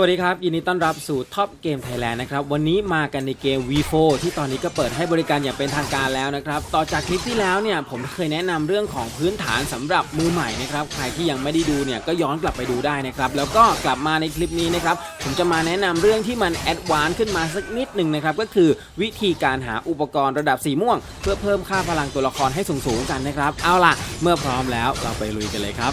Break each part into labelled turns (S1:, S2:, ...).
S1: สวัสดีครับ ยินดีต้อนรับสู่ท็อปเกมไทยแลนด์นะครับ วันนี้มากันในเกม V4 ที่ตอนนี้ก็เปิดให้บริการอย่างเป็นทางการแล้วนะครับ ต่อจากคลิปที่แล้วเนี่ย ผมเคยแนะนำเรื่องของพื้นฐานสำหรับมือใหม่นะครับ ใครที่ยังไม่ได้ดูเนี่ย ก็ย้อนกลับไปดูได้นะครับ แล้วก็กลับมาในคลิปนี้นะครับ ผมจะมาแนะนำเรื่องที่มันแอดวานซ์ขึ้นมาสักนิดหนึ่งนะครับ ก็คือวิธีการหาอุปกรณ์ระดับสีม่วง เพื่อเพิ่มค่าพลังตัวละครให้สูงๆกันนะครับ เอาล่ะ เมื่อพร้อมแล้วเราไปลุยกันเลยครับ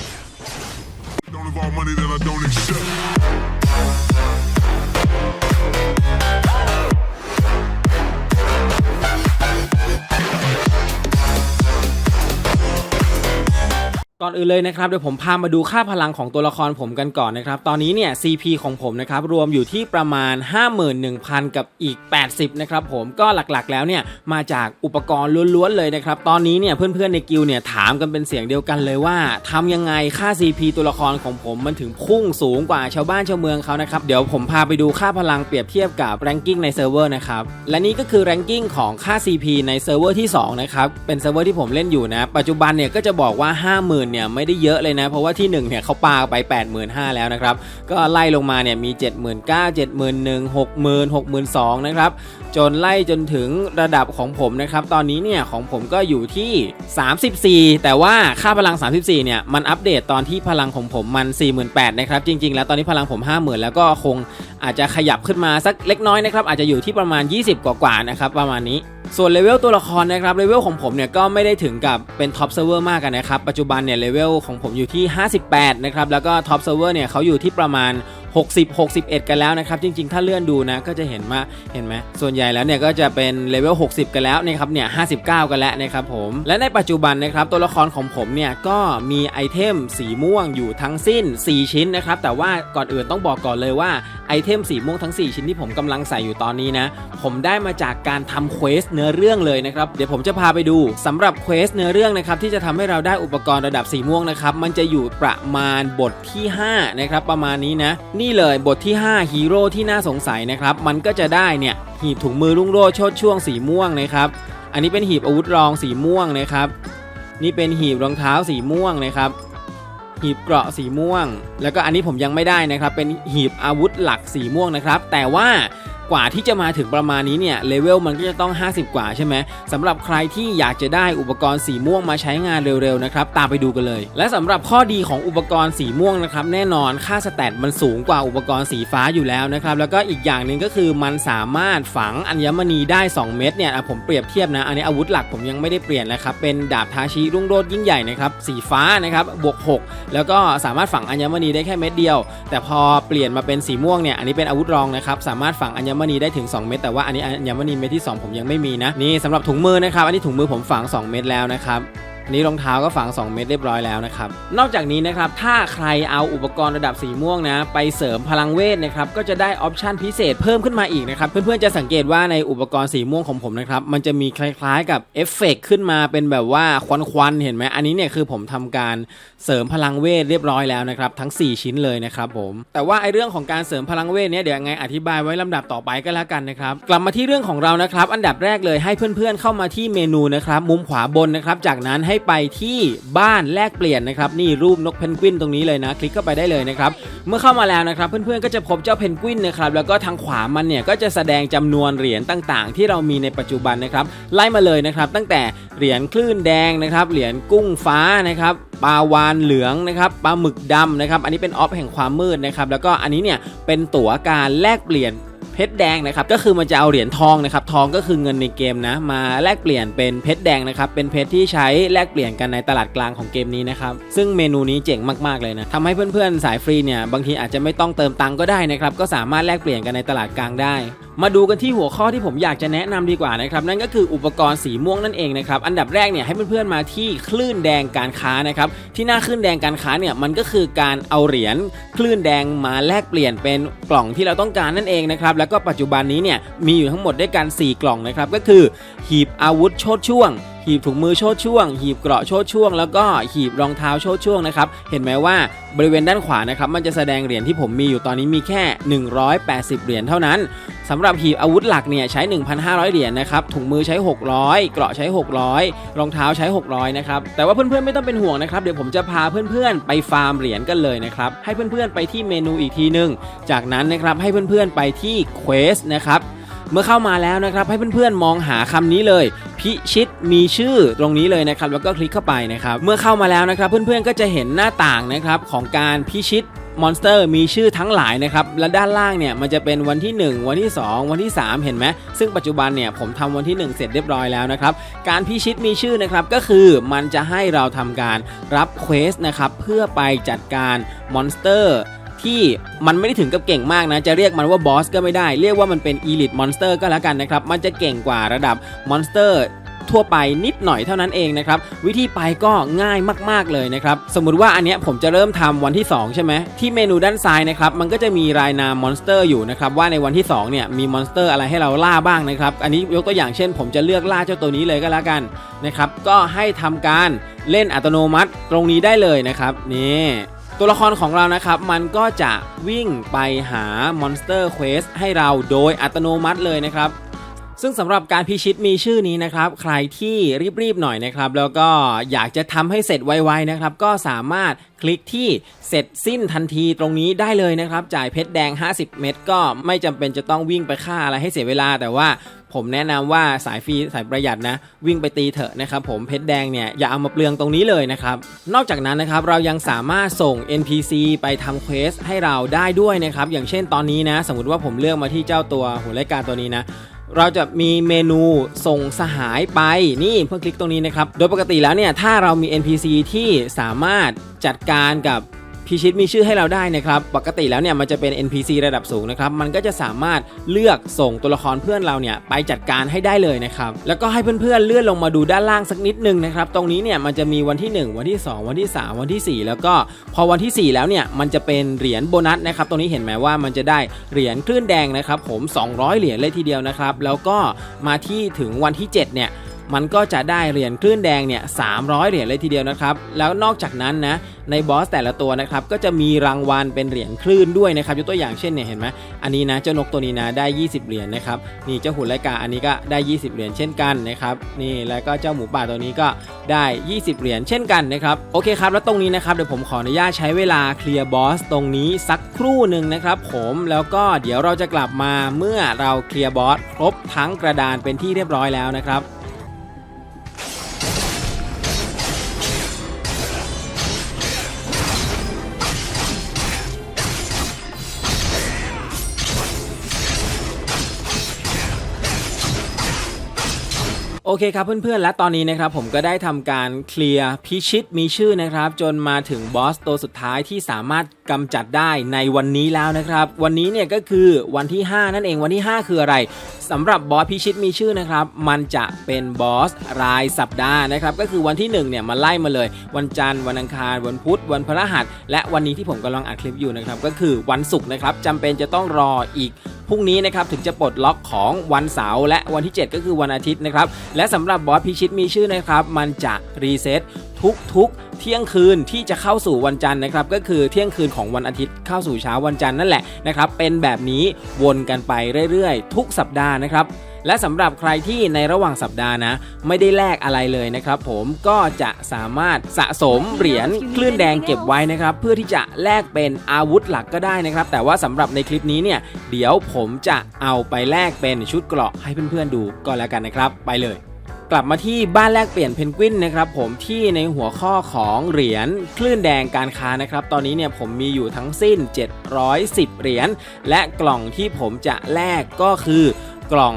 S1: ก่อนอื่นเลยนะครับเดี๋ยวผมพามาดูค่าพลังของตัวละครผมกันก่อนนะครับ ตอนนี้เนี่ย CP ของผมนะครับรวมอยู่ที่ประมาณ 51,000 กับอีก 80 นะครับผมก็หลักๆ แล้วเนี่ยมาจากอุปกรณ์ล้วนๆเลยนะครับ ตอนนี้เนี่ยเพื่อนๆในกิลเนี่ยถามกันเป็นเสียงเดียวกันเลยว่าทำยังไงค่า CP ตัวละครของผมมันถึงพุ่งสูงกว่าชาวบ้านชาวเมืองเขานะครับเดี๋ยวผมพาไปดูค่าพลังเปรียบเทียบกับแรงกิ้งในเซิร์ฟเวอร์นะครับและนี่ก็คือแรงกิ้งของค่า CP ในเซิร์ฟเวอร์ที่สองนะครับเป็นเซิร์ฟเวอร์ที่ผมเล่นอยู่นะปัจจุบันเนี่ยก็จะบอกว่า 50,000เนี่ยไม่ได้เยอะเลยนะ เพราะว่าที่1เนี่ยเขาปาไป 85,000 แล้วนะครับ ก็ไล่ลงมาเนี่ยมี 79,000 71,000 60,000 62,000นะครับจนไล่จนถึงระดับของผมนะครับ ตอนนี้เนี่ยของผมก็อยู่ที่ 34 แต่ว่าค่าพลัง 34 เนี่ยมันอัปเดตตอนที่พลังของผมมัน 48,000นะครับ จริง ๆ แล้วตอนนี้พลังผม 50,000 แล้วก็คงอาจจะขยับขึ้นมาสักเล็กน้อยนะครับ อาจจะอยู่ที่ประมาณ 20 กว่าๆนะครับประมาณนี้ ส่วนเลเวลตัวละครนะครับเลเวลของผมเนี่ยก็ไม่ได้ถึงกับเป็นท็อปเซิร์ฟเวอร์มากกันนะครับ ปัจจุบันเนี่ยเลเวลของผมอยู่ที่ 58 นะครับ แล้วก็ท็อปเซิร์ฟเวอร์เนี่ยเขาอยู่ที่ประมาณ 60 61 กันแล้วนะครับ จริง ๆ ถ้าเลื่อนดูนะก็จะเห็นว่าเห็นไหมส่วนใหญ่แล้วเนี่ยก็จะเป็นเลเวล 60 กันแล้วนะครับเนี่ย 59 กันแล้วนะครับผม และในปัจจุบันนะครับตัวละครของผมเนี่ยก็มีไอเทมสีม่วงอยู่ทั้งสิ้น 4 ชิ้นนะครับแต่ว่าก่อนอื่นต้องบอกก่อนเลยว่าไอเทมสีม่วงทั้ง 4 ชิ้นที่ผมกำลังใส่อยู่ตอนนี้นะผมได้มาจากการทำเควสเนื้อเรื่องเลยนะครับเดี๋ยวผมจะพาไปดูสำหรับเควสเนื้อเรื่องนะครับที่จะทำให้เราได้อุปกรณ์ระดับสีม่วงนะครับมันจะอยู่ประมาณบทที่5นะครับประมาณนี้นะนีี่เลยบทที่ 5 ฮีโร่ที่น่าสงสัยนะครับ มันก็จะได้เนี่ยหีบถุงมือรุ่งโรจน์ชดช่วงสีม่วงนะครับ อันนี้เป็นหีบอาวุธรองสีม่วงนะครับ นี่เป็นหีบรองเท้าสีม่วงนะครับ หีบเกราะสีม่วง แล้วก็อันนี้ผมยังไม่ได้นะครับ เป็นหีบอาวุธหลักสีม่วงนะครับ แต่ว่า กว่าที่จะมาถึงประมาณนี้เนี่ยเลเวลมันก็จะต้อง 50 กว่าใช่ไหมสำหรับใครที่อยากจะได้อุปกรณ์สีม่วงมาใช้งานเร็วๆนะครับตามไปดูกันเลย และสำหรับข้อดีของอุปกรณ์สีม่วงนะครับแน่นอนค่าสแตทมันสูงกว่าอุปกรณ์สีฟ้าอยู่แล้วนะครับแล้วก็อีกอย่างหนึ่งก็คือมันสามารถฝังอัญมณีได้ 2 เม็ดเนี่ยอะผมเปรียบเทียบนะอันนี้อาวุธหลักผมยังไม่ได้เปลี่ยนนะครับเป็นดาบทาชิรุ่งโรจน์ยิ่งใหญ่นะครับสีฟ้านะครับบวก 6 แล้วก็สามารถฝังอัญมณีได้แค่เม็ดเดียว แต่พอเปลี่ยนมาเป็นสีม่วงเนี่ยอันนี้เป็นอาวุธรองนะครับสามารถฝังอัญมณีได้ถึง 2 เม็ดแต่ว่าอันนี้อัญมณีเม็ดที่ 2 ผมยังไม่มีนะนี่สำหรับถุงมือนะครับอันนี้ถุงมือผมฝัง 2 เม็ดแล้วนะครับ อันนี้รองเท้าก็ฝัง 2 เม็ดเรียบร้อยแล้วนะครับ นอกจากนี้นะครับ ถ้าใครเอาอุปกรณ์ระดับสีม่วงนะ ไปเสริมพลังเวทนะครับ ก็จะได้ออปชันพิเศษเพิ่มขึ้นมาอีกนะครับ เพื่อนๆจะสังเกตว่าในอุปกรณ์สีม่วงของผมนะครับ มันจะมีคล้ายๆกับเอฟเฟกต์ขึ้นมาเป็นแบบว่าควันๆ เห็นไหมอันนี้เนี่ยคือผมทำการเสริมพลังเวทเรียบร้อยแล้วนะครับ ทั้ง 4 ชิ้นเลยนะครับผม แต่ว่าไอเรื่องของการเสริมพลังเวทเนี่ยเดี๋ยวยังไงอธิบายไว้ลำดับต่อไปก็แล้วกันนะครับ กลับมาที่เรื่องของเรานะครับ อันดับแรกเลยให้เพื่อนๆเข้ามาที่เมนูนะครับ มุมขวาบนนะครับ จากนั้นให้ไปที่บ้านแลกเปลี่ยนนะครับนี่รูปนกเพนกวินตรงนี้เลยนะ คลิกเข้าไปได้เลยนะครับเมื่อเข้ามาแล้วนะครับ เพื่อนๆก็จะพบเจ้าเพนกวินนะครับแล้วก็ทางขวามันเนี่ยก็จะแสดงจำนวนเหรียญต่างๆ ที่เรามีในปัจจุบันนะครับไล่มาเลยนะครับ ตั้งแต่เหรียญคลื่นแดงนะครับเหรียญกุ้งฟ้านะครับปลาวานเหลืองนะครับปลาหมึกดำนะครับอันนี้เป็นออฟแห่งความมืดนะครับแล้วก็อันนี้เนี่ยเป็นตั๋วการแลกเปลี่ยน เพชรแดงนะครับก็คือมันจะเอาเหรียญทองนะครับทองก็คือเงินในเกมนะมาแลกเปลี่ยนเป็นเพชรแดงนะครับเป็นเพชรที่ใช้แลกเปลี่ยนกันในตลาดกลางของเกมนี้นะครับซึ่งเมนูนี้เจ๋งมากๆเลยนะทำให้เพื่อนๆสายฟรีเนี่ยบางทีอาจจะไม่ต้องเติมตังก็ได้นะครับก็สามารถแลกเปลี่ยนกันในตลาดกลางได้ มาดูกันที่หัวข้อที่ผมอยากจะแนะนำดีกว่านะครับนั่นก็คืออุปกรณ์สีม่วงนั่นเองนะครับอันดับแรกเนี่ยให้เพื่อนๆมาที่คลื่นแดงการค้านะครับที่หน้าคลื่นแดงการค้าเนี่ยมันก็คือการเอาเหรียญคลื่นแดงมาแลกเปลี่ยนเป็นกล่องที่เราต้องการนั่นเองนะครับแล้วก็ปัจจุบันนี้เนี่ยมีอยู่ทั้งหมดด้วยกัน 4 กล่องนะครับก็คือ หีบอาวุธโชดช่วงหีบถุงมือโชดช่วง หีบเกราะโชดช่วง แล้วก็หีบรองเท้าโชดช่วงนะครับ เห็นไหมว่าบริเวณด้านขวานะครับ มันจะแสดงเหรียญที่ผมมีอยู่ตอนนี้มีแค่ 180 เหรียญเท่านั้น สำหรับหีบอาวุธหลักเนี่ยใช้ 1,500 เหรียญนะครับ ถุงมือใช้ 600 เกราะใช้ 600 รองเท้าใช้ 600 นะครับ แต่ว่าเพื่อนๆไม่ต้องเป็นห่วงนะครับ เดี๋ยวผมจะพาเพื่อนๆ ไปฟาร์มเหรียญกันเลยนะครับ ให้เพื่อนๆไปที่เมนูอีกทีหนึงจากนั้นนะครับให้เพื่อนๆไปที่ Quest นะครับเมื่อเข้ามาแล้วนะครับให้เพื่อนๆมองหาคำนี้เลย พิชิตมีชื่อตรงนี้เลยนะครับแล้วก็คลิกเข้าไปนะครับ เมื่อเข้ามาแล้วนะครับ เพื่อนๆก็จะเห็นหน้าต่างนะครับของการพิชิต มอนสเตอร์มีชื่อทั้งหลายนะครับและด้านล่างเนี่ยมันจะเป็นวันที่ 1 วันที่ 2 วันที่ 3 เห็นไหมซึ่งปัจจุบันเนี่ยผมทำวันที่ 1 เสร็จเรียบร้อยแล้วนะครับการพิชิตมีชื่อนะครับก็คือมันจะให้เราทำการรับเควสนะครับเพื่อไปจัดการมอนสเตอร์ที่มันไม่ได้ถึงกับเก่งมากนะ จะเรียกมันว่าบอสก็ไม่ได้ เรียกว่ามันเป็น Elite Monster ก็แล้วกันนะครับ มันจะเก่งกว่าระดับมอนสเตอร์ ทั่วไปนิดหน่อยเท่านั้นเองนะครับวิธีไปก็ง่ายมาก ๆเลยนะครับสมมุติว่าอันเนี้ยผมจะเริ่มทำวันที่ 2 ใช่ไหมที่เมนูด้านซ้ายนะครับมันก็จะมีรายนามมอนสเตอร์อยู่นะครับว่าในวันที่2เนี่ยมีมอนสเตอร์อะไรให้เราล่าบ้างนะครับอันนี้ยกตัวอย่างเช่น ผมจะเลือกล่าเจ้าตัวนี้เลยก็แล้วกันนะครับก็ให้ทำการเล่นอัตโนมัติตรงนี้ได้เลยนะครับนี่ตัวละครของเรานะครับ มันก็จะวิ่งไปหา Monster Quest ให้เราโดยอัตโนมัติเลยนะครับ ซึ่งสำหรับการพิชิตมีชื่อนี้นะครับ ใครที่รีบๆหน่อยนะครับ แล้วก็อยากจะทำให้เสร็จไวๆนะครับ ก็สามารถคลิกที่เสร็จสิ้นทันทีตรงนี้ได้เลยนะครับ จ่ายเพชรแดง 50 เม็ดก็ไม่จำเป็นจะต้องวิ่งไปฆ่าอะไรให้เสียเวลา แต่ว่าผมแนะนำว่าสายฟรีสายประหยัดนะ วิ่งไปตีเถอะนะครับ ผมเพชรแดงเนี่ยอย่าเอามาเปลืองตรงนี้เลยนะครับ นอกจากนั้นนะครับเรายังสามารถส่ง NPC ไปทำเควสให้เราได้ด้วยนะครับ อย่างเช่นตอนนี้นะ สมมติว่าผมเลือกมาที่เจ้าตัวหัวรายการตัวนี้นะ เราจะมีเมนูส่งสหายไปนี่เพื่อคลิกตรงนี้นะครับ โดยปกติแล้วเนี่ยถ้าเรามี NPC ที่สามารถจัดการกับ พิชิตมีชื่อให้เราได้นะครับ ปกติแล้วเนี่ยมันจะเป็น NPC ระดับสูงนะครับ มันก็จะสามารถเลือกส่งตัวละครเพื่อนเราเนี่ยไปจัดการให้ได้เลยนะครับ แล้วก็ให้เพื่อนๆเลื่อนลงมาดูด้านล่างสักนิดนึงนะครับ ตรงนี้เนี่ยมันจะมีวันที่ 1 วันที่ 2 วันที่ 3 วันที่ 4 แล้วก็พอวันที่ 4 แล้วเนี่ยมันจะเป็นเหรียญโบนัสนะครับ ตรงนี้เห็นไหมว่ามันจะได้เหรียญคลื่นแดงนะครับผม 200 เหรียญเลยทีเดียวนะครับ แล้วก็มาที่ถึงวันที่ 7 เนี่ย มันก็จะได้เหรียญคลื่นแดงเนี่ย300เหรียญเลยทีเดียวนะครับ แล้วนอกจากนั้นนะในบอสแต่ละตัวนะครับก็จะมีรางวัลเป็นเหรียญคลื่นด้วยนะครับยกตัวอย่างเช่นเนี่ยเห็นไหมอันนี้นะเจ้านกตัวนี้นะได้ 20 เหรียญนะครับนี่เจ้าหุ่นไลกาอันนี้ก็ได้ 20 เหรียญเช่นกันนะครับนี่แล้วก็เจ้าหมูป่าตัวนี้ก็ได้ 20 เหรียญเช่นกันนะครับโอเคครับแล้วตรงนี้นะครับเดี๋ยวผมขออนุญาตใช้เวลาเคลียร์บอสตรงนี้สักครู่หนึ่งนะครับผมแล้วก็เดี๋ยวเราจะกลับมาเมื่อเราเคลียร์บอสครบทั้งกระดานเป็นที่เรียบร้อยแล้วนะครับ เคครับเพื่อนๆ และตอนนี้นะครับผมก็ได้ทำการเคลียร์พิชิตมีชื่อนะครับ จนมาถึงบอสตัวสุดท้ายที่สามารถกำจัดได้ในวันนี้แล้วนะครับ วันนี้เนี่ยก็คือวันที่ 5 นั่นเองวันที่ 5 คืออะไรสำหรับบอสพิชิตมีชื่อนะครับ มันจะเป็นบอสรายสัปดาห์นะครับ ก็คือวันที่1เนี่ยมาไล่มาเลย วันจันทร์วันอังคาร วันพุธ วันพฤหัส และวันนี้ที่ผมกำลังอัดคลิปอยู่นะครับก็คือวันศุกร์นะครับจำเป็นจะต้องรออีกพรุ่งนี้นะครับถึงจะปลดล็อกของวันเสาร์และวันที่ 7 ก็คือวันอาทิตย์นะครับและสำหรับบอสพิชิตมีชื่อนะครับมันจะรีเซ็ตทุกๆเที่ยงคืนที่จะเข้าสู่วันจันทร์นะครับก็คือเที่ยงคืนของวันอาทิตย์เข้าสู่เช้าวันจันทร์นั่นแหละนะครับเป็นแบบนี้วนกันไปเรื่อยๆ ทุกสัปดาห์นะครับ และสำหรับใครที่ในระหว่างสัปดาห์นะ ไม่ได้แลกอะไรเลยนะครับผมก็จะสามารถสะสมเหรียญคลื่นแดงเก็บไว้นะครับ เพื่อที่จะแลกเป็นอาวุธหลักก็ได้นะครับ แต่ว่าสำหรับในคลิปนี้เนี่ยเดี๋ยวผมจะเอาไปแลกเป็นชุดเกราะให้เพื่อนๆดูก็แล้วกันนะครับ ไปเลยกลับมาที่บ้านแลกเปลี่ยนเพนกวินนะครับผมที่ในหัวข้อของเหรียญคลื่นแดงการค้านะครับ ตอนนี้เนี่ยผมมีอยู่ทั้งสิ้น 710 เหรียญและกล่องที่ผมจะแลกก็คือกล่อง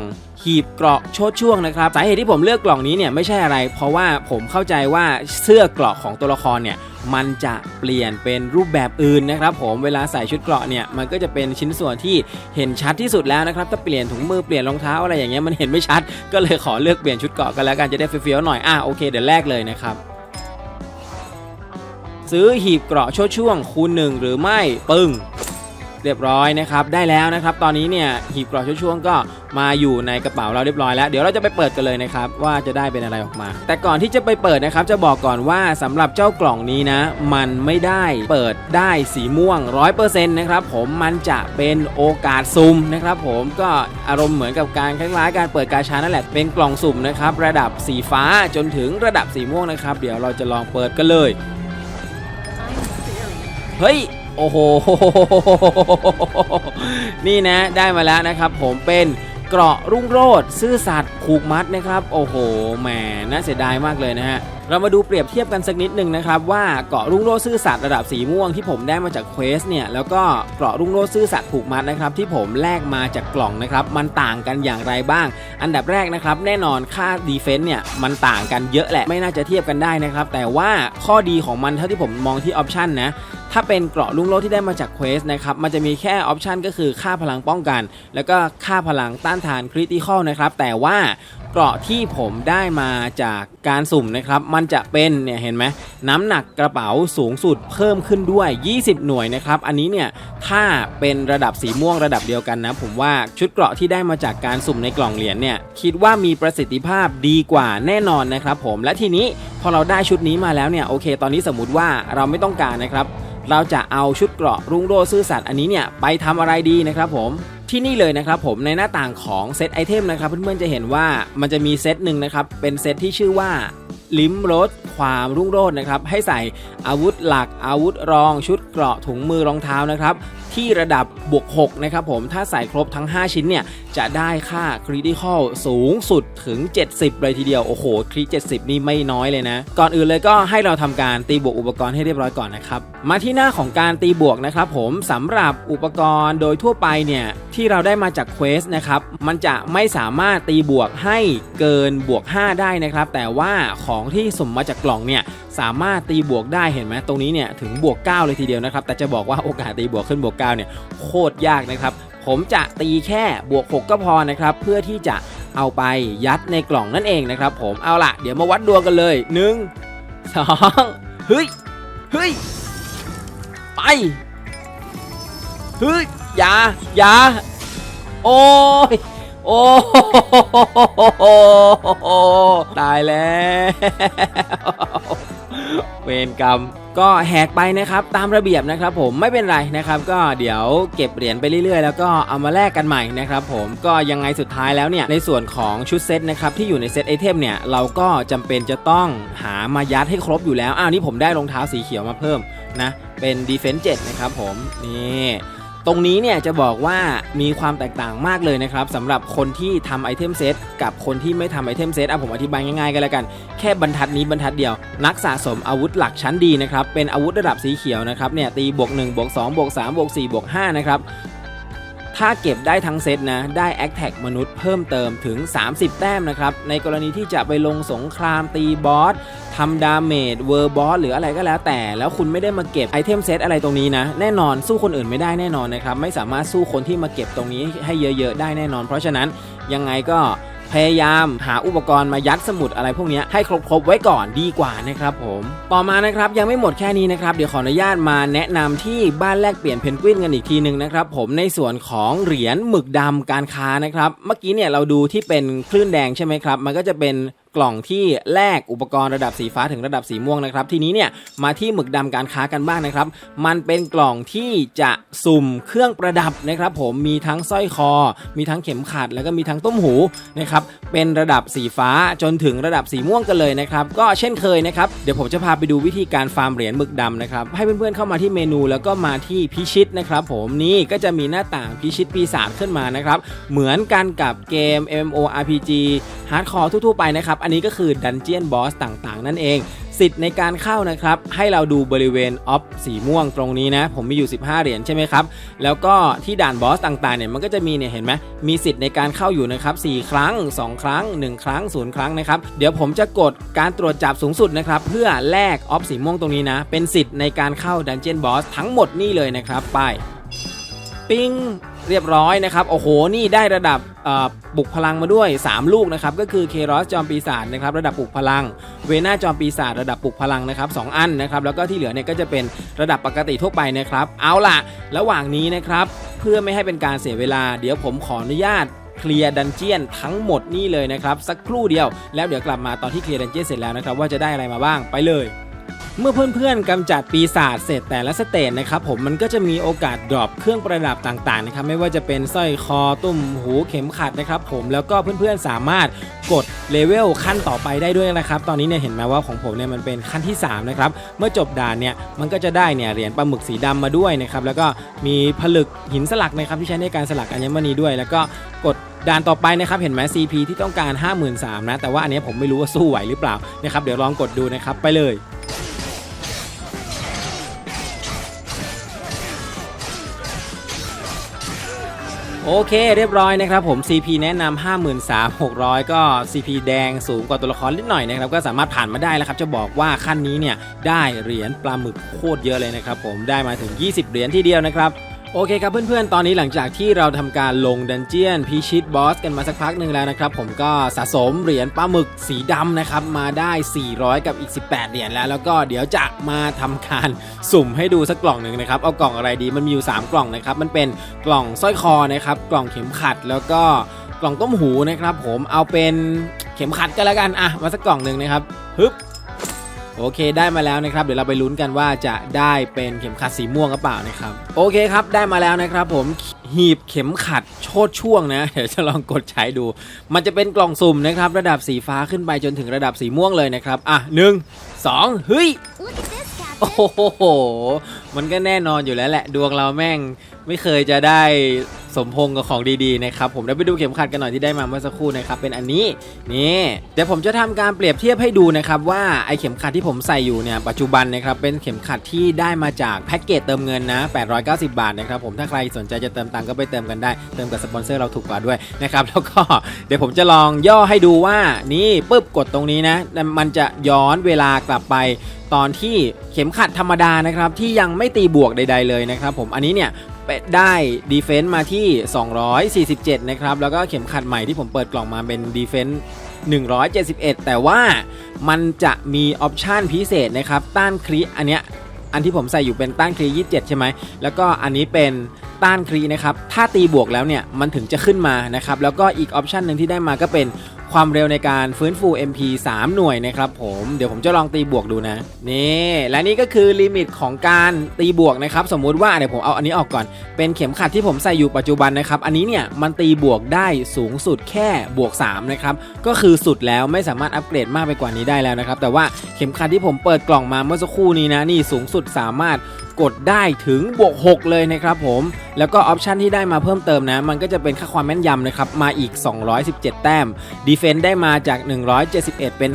S1: หีบเกราะโชดช่วงนะครับสาเหตุที่ผมเลือกกล่องนี้เนี่ยไม่ใช่อะไร เพราะว่าผมเข้าใจว่าเสื้อเกราะของตัวละครเนี่ยมันจะเปลี่ยนเป็นรูปแบบอื่นนะครับผมเวลาใส่ชุดเกราะเนี่ยมันก็จะเป็นชิ้นส่วนที่เห็นชัดที่สุดแล้วนะครับถ้าเปลี่ยนถุงมือเปลี่ยนรองเท้าอะไรอย่างเงี้ยมันเห็นไม่ชัด ก็เลยขอเลือกเปลี่ยนชุดเกราะกันแล้วกันจะได้เฟี้ยวๆหน่อยอะโอเคเดี๋ยวแรกเลยนะครับซื้อหีบเกราะโชดช่วงคูณหนึ่งหรือไม่ปึ้ง รียบร้อยนะครับได้แล้วนะครับ ตอนนี้เนี่ยหีบกรอบช่วงก็มาอยู่ในกระเป๋าเราเรียบร้อยแล้ว เดี๋ยวเราจะไปเปิดกันเลยนะครับว่าจะได้เป็นอะไรออกมา แต่ก่อนที่จะไปเปิดนะครับ จะบอกก่อนว่าสำหรับเจ้ากล่องนี้นะ มันไม่ได้เปิดได้สีม่วง 100%นะครับผมมันจะเป็นโอกาสซุ่มนะครับผมก็อารมณ์เหมือนกับการคล้ายๆการเปิดกาชานั่นแหละเป็นกล่องสุ่มนะครับระดับสีฟ้าจนถึงระดับสีม่วงนะครับ เดี๋ยวเราจะลองเปิดกันเลย เฮ้ย โอ้โห นี่นะได้มาแล้วนะครับ ผมเป็นเกราะรุ่งโรจน์ซื่อสัตย์ผูกมัดนะครับ โอ้โหแหมน่าเสียดายมากเลยนะฮะเรามาดูเปรียบเทียบกันสักนิดหนึ่งนะครับว่าเกราะรุ่งโรจน์ซื่อสัตย์ระดับสีม่วงที่ผมได้มาจากเควสเนี่ยแล้วก็เกราะรุ่งโรจน์ซื่อสัตย์ผูกมัดนะครับที่ผมแลกมาจากกล่องนะครับมันต่างกันอย่างไรบ้าง อันดับแรกนะครับแน่นอนค่าดีเฟนต์เนี่ยมันต่างกันเยอะแหละไม่น่าจะเทียบกันได้นะครับแต่ว่าข้อดีของมันเท่าที่ผมมองที่ออปชันนะ ถ้าเป็นเกราะลุงโลดที่ได้มาจากเควสนะครับ มันจะมีแค่ออปชันก็คือค่าพลังป้องกัน แล้วก็ค่าพลังต้านทานคริติคอลนะครับ แต่ว่าเกราะที่ผมได้มาจากการสุ่มนะครับ มันจะเป็นเนี่ยเห็นไหมน้ำหนักกระเป๋าสูงสุดเพิ่มขึ้นด้วย 20 หน่วยนะครับ อันนี้เนี่ยถ้าเป็นระดับสีม่วงระดับเดียวกันนะ ผมว่าชุดเกราะที่ได้มาจากการสุ่มในกล่องเหรียญเนี่ยคิดว่ามีประสิทธิภาพดีกว่าแน่นอนนะครับ ผมและทีนี้พอเราได้ชุดนี้มาแล้วเนี่ยโอเค ตอนนี้สมมติว่าเราไม่ต้องการนะครับ เราจะเอาชุดเกราะรุ่งโรซื่อสัตว์อันนี้เนี่ยไปทำอะไรดีนะครับผมที่นี่เลยนะครับผมในหน้าต่างของเซตไอเทมนะครับเพื่อนๆจะเห็นว่ามันจะมีเซตหนึ่งนะครับเป็นเซตที่ชื่อว่าลิ้มรสความรุ่งโรจน์นะครับให้ใส่อาวุธหลักอาวุธรองชุดเกราะถุงมือรองเท้านะครับ ที่ระดับบวก6นะครับผมถ้าใส่ครบทั้ง 5 ชิ้นเนี่ย จะได้ค่าคริติคอลสูงสุดถึง 70 เลยทีเดียว โอ้โหคริ70 นี่ไม่น้อยเลยนะ ก่อนอื่นเลยก็ให้เราทำการตีบวกอุปกรณ์ให้เรียบร้อยก่อนนะครับ มาที่หน้าของการตีบวกนะครับผมสำหรับอุปกรณ์โดยทั่วไปเนี่ย ที่เราได้มาจากเควสนะครับมันจะไม่สามารถตีบวกให้เกินบวก 5 ได้นะครับ แต่ว่าของที่สุ่มมาจากกล่องเนี่ย สามารถตีบวกได้เห็นไหมตรงนี้เนี่ยถึงบวก 9 เลยทีเดียวนะครับ แต่จะบอกว่าโอกาสตีบวกขึ้นบวก 9 เนี่ยโคตรยากนะครับ ผมจะตีแค่บวก 6 ก็พอนะครับ เพื่อที่จะเอาไปยัดในกล่องนั่นเองนะครับ ผมเอาล่ะเดี๋ยวมาวัดดวงกันเลย 1 2 เฮ้ย เฮ้ย ไป เฮ้ยอย่าอย่าโอ้ยโอ้โตายแล้ว เวรกรรมก็แหกไปนะครับตามระเบียบนะครับผมไม่เป็นไรนะครับก็เดี๋ยวเก็บเหรียญไปเรื่อยๆ แล้วก็เอามาแลกกันใหม่นะครับผมก็ยังไงสุดท้ายแล้วเนี่ยในส่วนของชุดเซตนะครับที่อยู่ในเซตไอเทมเนี่ยเราก็จำเป็นจะต้องหามายัดให้ครบอยู่แล้วอ้าวนี่ผมได้รองเท้าสีเขียวมาเพิ่มนะเป็น Defense 7นะครับผมนี่ ตรงนี้เนี่ยจะบอกว่ามีความแตกต่างมากเลยนะครับสำหรับคนที่ทำไอเทมเซตกับคนที่ไม่ทำไอเทมเซตอะผมอธิบายง่ายๆกันแล้วกัน แค่บรรทัดนี้บรรทัดเดียว นักสะสมอาวุธหลักชั้นดีนะครับเป็นอาวุธระดับสีเขียวนะครับเนี่ยตีบวก1บวก2บวก3บวก4บวก5นะครับ ถ้าเก็บได้ทั้งเซตนะ ได้แอคแท็กมนุษย์เพิ่มเติมถึง 30 แต้มนะครับ ในกรณีที่จะไปลงสงครามตีบอสทำดาเมจเวอร์บอสหรืออะไรก็แล้วแต่ แล้วคุณไม่ได้มาเก็บไอเทมเซตอะไรตรงนี้นะ แน่นอนสู้คนอื่นไม่ได้แน่นอนนะครับ ไม่สามารถสู้คนที่มาเก็บตรงนี้ให้เยอะ ๆ ได้แน่นอน เพราะฉะนั้นยังไงก็ พยายามหาอุปกรณ์มายัดสมุดอะไรพวกนี้ให้ครบๆไว้ก่อนดีกว่านะครับผมต่อมานะครับยังไม่หมดแค่นี้นะครับเดี๋ยวขออนุญาตมาแนะนำที่บ้านแลกเปลี่ยนเพนกวินกันอีกทีหนึ่งนะครับผมในส่วนของเหรียญหมึกดำการค้านะครับเมื่อกี้เนี่ยเราดูที่เป็นคลื่นแดงใช่ไหมครับมันก็จะเป็นกล่องที่แลกอุปกรณ์ระดับสีฟ้าถึงระดับสีม่วงนะครับ ทีนี้เนี่ยมาที่หมึกดำการค้ากันบ้างนะครับ มันเป็นกล่องที่จะสุ่มเครื่องประดับนะครับ ผมมีทั้งสร้อยคอ มีทั้งเข็มขัด แล้วก็มีทั้งต้มหูนะครับเป็นระดับสีฟ้าจนถึงระดับสีม่วงกันเลยนะครับ ก็เช่นเคยนะครับเดี๋ยวผมจะพาไปดูวิธีการฟาร์มเหรียญหมึกดำนะครับให้เพื่อนๆเข้ามาที่เมนูแล้วก็มาที่พิชิตนะครับ ผมนี่ก็จะมีหน้าต่างพิชิตปีศาจขึ้นมานะครับ เหมือนกันกับเกม MMORPG ฮาร์ดคอร์ทั่วๆไปนะครับอันนี้ก็คือดันเจียนบอสต่างๆ นั่นเอง สิทธิ์ในการเข้านะครับ ให้เราดูบริเวณออฟสีม่วงตรงนี้นะ ผมมีอยู่ 15 เหรียญใช่ไหมครับ แล้วก็ที่ด่านบอสต่างๆ เนี่ย มันก็จะมีเนี่ย เห็นไหมมีสิทธิ์ในการเข้าอยู่นะครับ 4 ครั้ง 2 ครั้ง 1 ครั้ง 0 ครั้งนะครับ เดี๋ยวผมจะกดการตรวจจับสูงสุดนะครับ เพื่อแลกออฟสีม่วงตรงนี้นะ เป็นสิทธิ์ในการเข้าดันเจียนบอสทั้งหมดนี่เลยนะครับ ไป ปิ้งเรียบร้อยนะครับ โอ้โห นี่ได้ระดับเอ่อปลุกพลังมาด้วย 3 ลูกนะครับ ก็คือเครอสจอมปีศาจนะครับระดับปลุกพลัง เวน่าจอมปีศาจระดับปลุกพลังนะครับสองอันนะครับ แล้วก็ที่เหลือเนี่ยก็จะเป็นระดับปกติทั่วไปนะครับ เอาล่ะ ระหว่างนี้นะครับ เพื่อไม่ให้เป็นการเสียเวลา เดี๋ยวผมขออนุญาตเคลียร์ดันเจียนทั้งหมดนี่เลยนะครับ สักครู่เดียว แล้วเดี๋ยวกลับมาตอนที่เคลียร์ดันเจียนเสร็จแล้วนะครับว่าจะได้อะไรมาบ้างไปเลย เมื่อเพื่อนๆกำจัดปีศาจเสร็จแต่ละสเตจนะครับผมมันก็จะมีโอกาสดรอปเครื่องประดับต่างๆนะครับไม่ว่าจะเป็นสร้อยคอตุ้มหูเข็มขัดนะครับผมแล้วก็เพื่อนๆสามารถกดเลเวลขั้นต่อไปได้ด้วยนะครับตอนนี้เนี่ยเห็นไหมว่าของผมเนี่ยมันเป็นขั้นที่3นะครับเมื่อจบด่านเนี่ยมันก็จะได้เนี่ยเหรียญปลาหมึกสีดำมาด้วยนะครับแล้วก็มีผลึกหินสลักนะครับที่ใช้ในการสลักอัญมณีด้วย แล้วก็กดด่านต่อไปนะครับเห็นไหม CP ที่ต้องการ 53,000นะแต่ว่าอันนี้ผมไม่รู้ว่าสู้ไหวหรือเปล่านะครับเดี๋ยวลองกดดูนะครับไปเลย โอเคเรียบร้อยนะครับผม CP แนะนำ53,600 ก็ CP แดงสูงกว่าตัวละครนิดหน่อยนะครับก็สามารถผ่านมาได้แล้วครับ จะบอกว่าขั้นนี้เนี่ยได้เหรียญปลาหมึกโคตรเยอะเลยนะครับผมได้มาถึง 20 เหรียญที่เดียวนะครับ โอเคครับเพื่อนๆ ตอนนี้หลังจากที่เราทำการลงดันเจียนพิชิตบอสกันมาสักพักหนึ่งแล้วนะครับ ผมก็สะสมเหรียญปลาหมึกสีดำนะครับ มาได้ 400 กับอีก 18 เหรียญแล้ว แล้วก็เดี๋ยวจะมาทำการสุ่มให้ดูสักกล่องหนึ่งนะครับ เอากล่องอะไรดีมันมีอยู่ 3 กล่องนะครับ มันเป็นกล่องสร้อยคอนะครับ กล่องเข็มขัดแล้วก็กล่องต้มหูนะครับ ผมเอาเป็นเข็มขัดก็แล้วกันอะมาสักกล่องหนึ่งนะครับฮึบ โอเคได้มาแล้วนะครับ เดี๋ยวเราไปลุ้นกันว่าจะได้เป็นเข็มขัดสีม่วงหรือเปล่านะครับ โอเคครับได้มาแล้วนะครับ ผมหีบเข็มขัดโชดช่วงนะ เดี๋ยวจะลองกดใช้ดู มันจะเป็นกล่องสุ่มนะครับ ระดับสีฟ้าขึ้นไปจนถึงระดับสีม่วงเลยนะครับ อะหนึ่งสองเฮ้ย
S2: Look at this,
S1: โอ้
S2: Captain.
S1: โห มันก็แน่นอนอยู่แล้วแหละ ดวงเราแม่งไม่เคยจะได้ สมพงษ์กับของดีๆนะครับผมเดี๋ยวไปดูเข็มขัดกันหน่อยที่ได้มาเมื่อสักครู่นะครับเป็นอันนี้นี่เดี๋ยวผมจะทำการเปรียบเทียบให้ดูนะครับว่าไอเข็มขัดที่ผมใส่อยู่เนี่ยปัจจุบันนะครับเป็นเข็มขัดที่ได้มาจากแพ็กเกจเติมเงินนะ 890 บาทนะครับผมถ้าใครสนใจจะเติมตังค์ก็ไปเติมกันได้เติมกับสปอนเซอร์เราถูกกว่าด้วยนะครับแล้วก็เดี๋ยวผมจะลองย่อให้ดูว่านี่ปุ๊บกดตรงนี้นะมันจะย้อนเวลากลับไปตอนที่เข็มขัดธรรมดานะครับที่ยังไม่ตีบวกใด ๆเลยนะครับผมอันนี้เนี่ย ได้ดีเฟนซ์มาที่ 247 นะครับ แล้วก็เข็มขัดใหม่ที่ผมเปิดกล่องมาเป็นดีเฟนซ์171 แต่ว่ามันจะมีออปชันพิเศษนะครับ ต้านคริอันเนี้ยอันที่ผมใส่อยู่เป็นต้านครี27 ใช่ไหม แล้วก็อันนี้เป็นต้านครีนะครับ ถ้าตีบวกแล้วเนี่ย มันถึงจะขึ้นมานะครับ แล้วก็อีกออปชันหนึ่งที่ได้มาก็เป็น ความเร็วในการฟื้นฟู MP 3 หน่วยนะครับผมเดี๋ยวผมจะลองตีบวกดูนะ นี่และนี่ก็คือลิมิตของการตีบวกนะครับ สมมุติว่าเดี๋ยวผมเอาอันนี้ออกก่อน เป็นเข็มขัดที่ผมใส่อยู่ปัจจุบันนะครับ อันนี้เนี่ยมันตีบวกได้สูงสุดแค่บวก3นะครับก็คือสุดแล้วไม่สามารถอัปเกรดมากไปกว่านี้ได้แล้วนะครับแต่ว่าเข็มขัดที่ผมเปิดกล่องมาเมื่อสักครู่นี้นะนี่สูงสุดสามารถ กดได้ถึงบวก 6 เลยนะครับผม แล้วก็ออปชันที่ได้มาเพิ่มเติมนะ มันก็จะเป็นค่าความแม่นยำนะครับ มาอีก 217 แต้มดีเฟน s ์ได้มาจาก 171 เป็น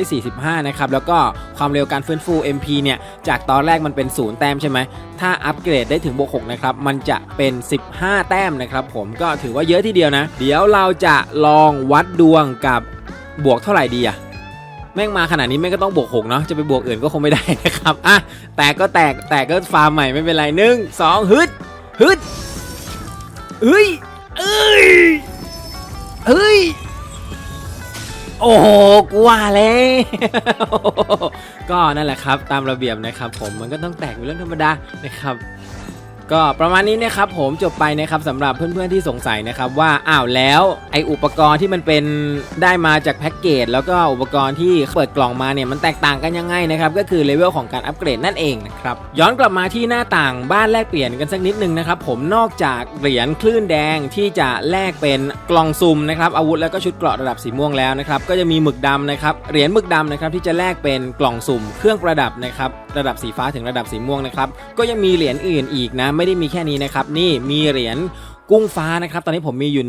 S1: 545 นะครับ แล้วก็ความเร็วการฟื้นฟู MP เนี่ย จากตอนแรกมันเป็น 0 แต้มใช่ไหม ถ้าอัปเกรดได้ถึงบวก 6 นะครับ มันจะเป็น 15 แต้มนะครับผมก็ถือว่าเยอะทีเดียวนะ เดี๋ยวเราจะลองวัดดวงกับบวกเท่าไหร่ดีอะ แม่งมาขนาดนี้แม่งก็ต้องบวกหกเนาะจะไปบวกอื่นก็คงไม่ได้นะครับอะแตกก็แตกแตกก็ฟาร์มใหม่ไม่เป็นไรหนึ่งสองฮึดฮึดเฮ้ยเอ้ยเฮ้ยโอ้โหกูว่าแล้วก็นั่นแหละครับ ตามระเบียบนะครับ ผมมันก็ต้องแตกเป็นเรื่องธรรมดานะครับ ก็ประมาณนี้นะครับผมจบไปนะครับสำหรับเพื่อนๆที่สงสัยนะครับว่าอ้าวแล้วไออุปกรณ์ที่มันเป็นได้มาจากแพ็กเกจแล้วก็อุปกรณ์ที่เปิดกล่องมาเนี่ยมันแตกต่างกันยังไงนะครับก็คือเลเวลของการอัปเกรดนั่นเองนะครับย้อนกลับมาที่หน้าต่างบ้านแลกเปลี่ยนกันสักนิดนึงนะครับผมนอกจากเหรียญคลื่นแดงที่จะแลกเป็นกล่องซุ่มนะครับอาวุธแล้วก็ชุดเกราะระดับสีม่วงแล้วนะครับก็จะมีหมึกดำนะครับเหรียญหมึกดำนะครับที่จะแลกเป็นกล่องสุ่มเครื่องประดับนะครับระดับสีฟ้าถึงระดับสีม่วงนะครับก็ยังมีเหรียญอื่นอีกนะไม่ได้มีแค่นี้นะครับ นี่มีเหรียญกุ้งฟ้านะครับ ตอนนี้ผมมีอยู่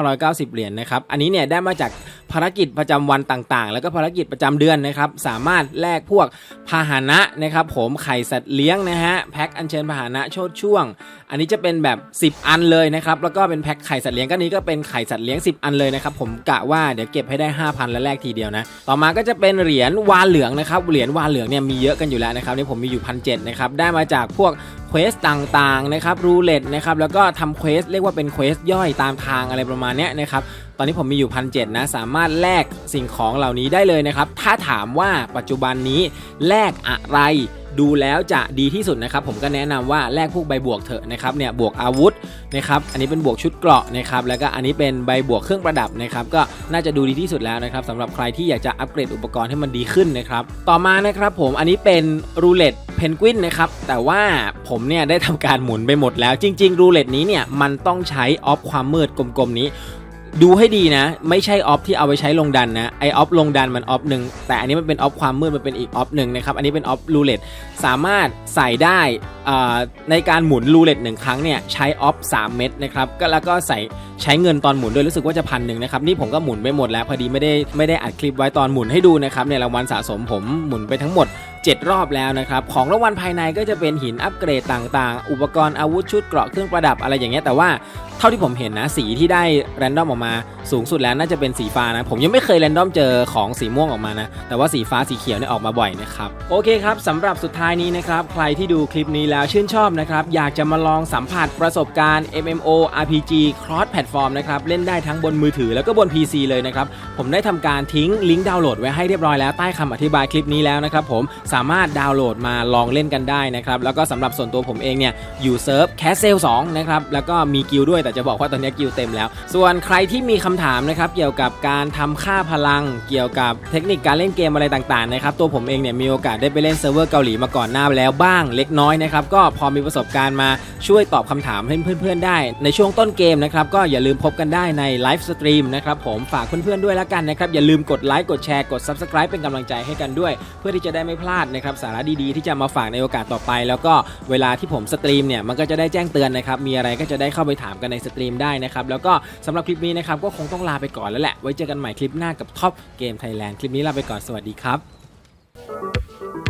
S1: 1,990 เหรียญนะครับ อันนี้เนี่ยได้มาจากภารกิจประจำวันต่างๆ แล้วก็ภารกิจประจำเดือนนะครับ สามารถแลกพวกพาหนะนะครับ ผมไข่สัตว์เลี้ยงนะฮะ แพ็คอัญเชิญพาหนะโชดช่วง อันนี้จะเป็นแบบ 10 อันเลยนะครับ แล้วก็เป็นแพ็คไข่สัตว์เลี้ยงก็นี้ก็เป็นไข่สัตว์เลี้ยง 10 อันเลยนะครับ ผมกะว่าเดี๋ยวเก็บให้ได้ 5,000 แล้วแลกทีเดียวนะ ต่อมาก็จะเป็นเหรียญวานเหลืองนะครับ เหรียญวานเหลืองเนี่ยมีเยอะกันอยู่แล้วนะครับ นี่ผมมีอยู่พันเนะครับ ได้มาจากพวก เควสต่างๆนะครับรูเล็ตนะครับแล้วก็ทำเควสเรียกว่าเป็นเควสย่อยตามทางอะไรประมาณนี้นะครับตอนนี้ผมมีอยู่พันเนะสามารถแลกสิ่งของเหล่านี้ได้เลยนะครับถ้าถามว่าปัจจุบันนี้แลกอะไรดูแล้วจะดีที่สุดนะครับผมก็แนะนำว่าแลกพวกใบบวกเถอะนะครับเนี่ยบวกอาวุธนะครับอันนี้เป็นบวกชุดเกราะนะครับแล้วก็อันนี้เป็นใบบวกเครื่องประดับนะครับก็น่าจะดูดีที่สุดแล้วนะครับสำหรับใครที่อยากจะอัปเกรดอุปกรณ์ให้มันดีขึ้นนะครับต่อมานะครับผมอันนี้เป็นรูเล็ต เพนกวินนะครับแต่ว่าผมเนี่ยได้ทำการหมุนไปหมดแล้ว จริง ๆ รูเล็ตนี้เนี่ยมันต้องใช้ออฟความมืดกลมๆนี้ดูให้ดีนะ ไม่ใช่ออฟที่เอาไปใช้ลงดันนะไอออฟลงดันมันออฟหนึ่งแต่อันนี้มันเป็นออฟความมืดมันเป็นอีกออฟหนึ่งนะครับอันนี้เป็นออฟรูเล็ตสามารถใส่ได้ ในการหมุนรูเล็ตหนึ่งครั้งเนี่ยใช้ออฟ3เม็ดนะครับก็แล้วก็ใส่ใช้เงินตอนหมุนด้วยรู้สึกว่าจะพันหนึ่งนะครับนี่ผมก็หมุนไปหมดแล้วพอดีไม่ได้ไม่ได้อัดคลิปไว้ตอนหมุนให้ดูนะครับในรางวัลสะสมผมหมุนไปทั้งหมด 7 รอบแล้วนะครับของรางวัลภายในก็จะเป็นหินอัปเกรดต่างๆ อุปกรณ์อาวุธชุดเกราะเครื่องประดับอะไรอย่างเงี้ยแต่ว่าเท่าที่ผมเห็นนะสีที่ได้แรนดอมออกมาสูงสุดแล้วน่าจะเป็นสีฟ้านะผมยังไม่เคยแรนดอมเจอของสีม่วงออกมานะแต่ว่าสีฟ้าสีเขียวเนี่ยออกมาบ่อยนะครับโอเคครับสำหรับสุดท้ายนี้นะครับใครที่ดูคลิปนี้แล้วชื่นชอบนะครับ อยากจะมาลองสัมผัสประสบการณ์ MMO RPG cross platform นะครับ เล่นได้ทั้งบนมือถือแล้วก็บน PC เลยนะครับ ผมได้ทำการทิ้งลิงก์ดาวน์โหลดไว้ให้เรียบร้อยแล้วใต้คำอธิบายคลิปนี้แล้วนะครับผมสามารถดาวน์โหลดมาลองเล่นกันได้นะครับ แล้วก็สำหรับส่วนตัวผมเองเนี่ยอยู่เซิร์ฟแคสเซล2นะครับแล้วก็มีกิลด้วยแต่จะบอกว่าตอนนี้กิลเต็มแล้ว ส่วนใครที่มีคำถามนะครับเกี่ยวกับการทำค่าพลัง เกี่ยวกับเทคนิคการเล่นเกมอะไรต่างๆนะครับตัวผมเองเนี่ยมีโอกาสได้ไปเล่นเซิร์ฟเวอร์เกาหลีมาก่อนหน้าแล้วบ้างเล็กน้อยนะครับก็พอมีประสบการณ์มาช่วยตอบคำถามให้เพื่อนๆได้ ในช่วงต้นเกมนะครับก็อย่าลืมพบกันได้ในไลฟ์สตรีมนะครับผมฝากเพื่อนๆด้วยแล้วกันนะครับอย่าลืมกดไลค์กดแชร์กด Subscribe เป็นกำลังใจให้กันด้วย เพื่อที่จะได้ไม่พลาดนะครับสาระดีๆ ที่จะมาฝากในโอกาสต่อไป แล้วก็เวลาที่ผมสตรีมเนี่ยมันก็จะได้แจ้งเตือนนะครับมีอะไรก็จะได้เข้าไปถามกันในสตรีมได้นะครับแล้วก็สำหรับคลิปนี้นะครับก็คงต้องลาไปก่อนแล้วแหละไว้เจอกันใหม่คลิปหน้ากับท็อปเกมไทยแลนด์คลิปนี้ลาไปก่อนสวัสดีครับ